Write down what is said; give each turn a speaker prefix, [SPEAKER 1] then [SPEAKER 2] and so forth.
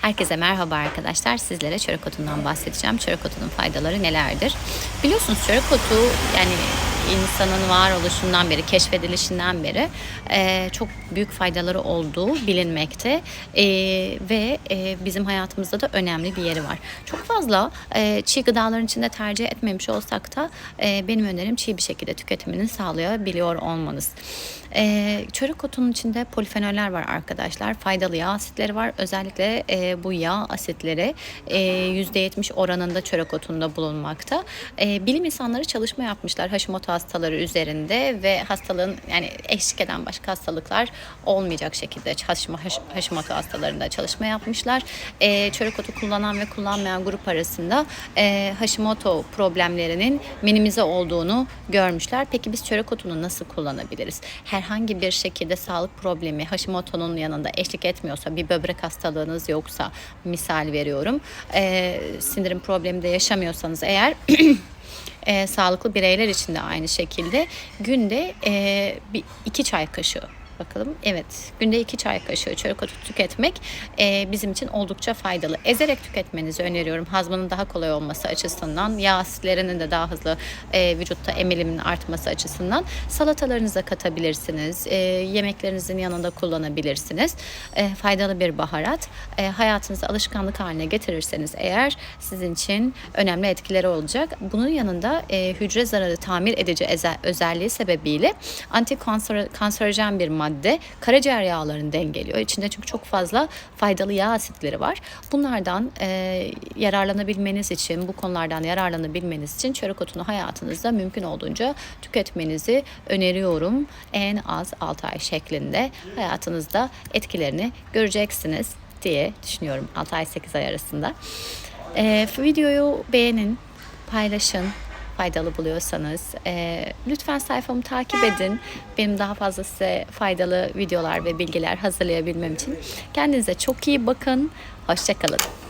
[SPEAKER 1] Herkese merhaba arkadaşlar. Sizlere çörek otundan bahsedeceğim. Çörek otunun faydaları nelerdir? Biliyorsunuz çörek otu yani insanın varoluşundan beri, keşfedilişinden beri e, çok büyük faydaları olduğu bilinmekte E, ve e, bizim hayatımızda da önemli bir yeri var. Çok fazla e, çiğ gıdaların içinde tercih etmemiş olsak da e, benim önerim çiğ bir şekilde tüketimini sağlayabiliyor olmanız. E, çörek otunun içinde polifenoller var arkadaşlar. Faydalı yağ asitleri var. Özellikle e, bu yağ asitleri e, %70 oranında çörek otunda bulunmakta. E, bilim insanları çalışma yapmışlar Hashimoto hastaları üzerinde ve hastalığın yani eşlik eden başka hastalıklar olmayacak şekilde Hashimo- Haş- Hashimoto hastalarında çalışma yapmışlar. E, çörek otu kullanan ve kullanmayan grup arasında e, Hashimoto problemlerinin minimize olduğunu görmüşler. Peki biz çörek otunu nasıl kullanabiliriz? Herhangi bir şekilde sağlık problemi Hashimoto'nun yanında eşlik etmiyorsa, bir böbrek hastalığınız yoksa misal veriyorum. E, sindirim problemi de yaşamıyorsanız eğer e, sağlıklı bireyler için de aynı şekilde. Günde e, bir iki çay kaşığı bakalım. Evet, günde iki çay kaşığı çörek otu tüketmek e, bizim için oldukça faydalı. Ezerek tüketmenizi öneriyorum. Hazmanın daha kolay olması açısından, yağ asitlerinin de daha hızlı e, vücutta emiliminin artması açısından salatalarınıza katabilirsiniz. E, yemeklerinizin yanında kullanabilirsiniz. E, faydalı bir baharat. E, hayatınıza alışkanlık haline getirirseniz eğer sizin için önemli etkileri olacak. Bunun yanında e, hücre zararı tamir edici özelliği sebebiyle antikanserojen bir madde karaciğer yağlarını dengeliyor. İçinde çünkü çok fazla faydalı yağ asitleri var. Bunlardan e, yararlanabilmeniz için, bu konulardan yararlanabilmeniz için çörek otunu hayatınızda mümkün olduğunca tüketmenizi öneriyorum. En az 6 ay şeklinde hayatınızda etkilerini göreceksiniz diye düşünüyorum 6 ay 8 ay arasında. E, videoyu beğenin, paylaşın, faydalı buluyorsanız e, lütfen sayfamı takip edin. Benim daha fazla size faydalı videolar ve bilgiler hazırlayabilmem için. Kendinize çok iyi bakın. Hoşçakalın.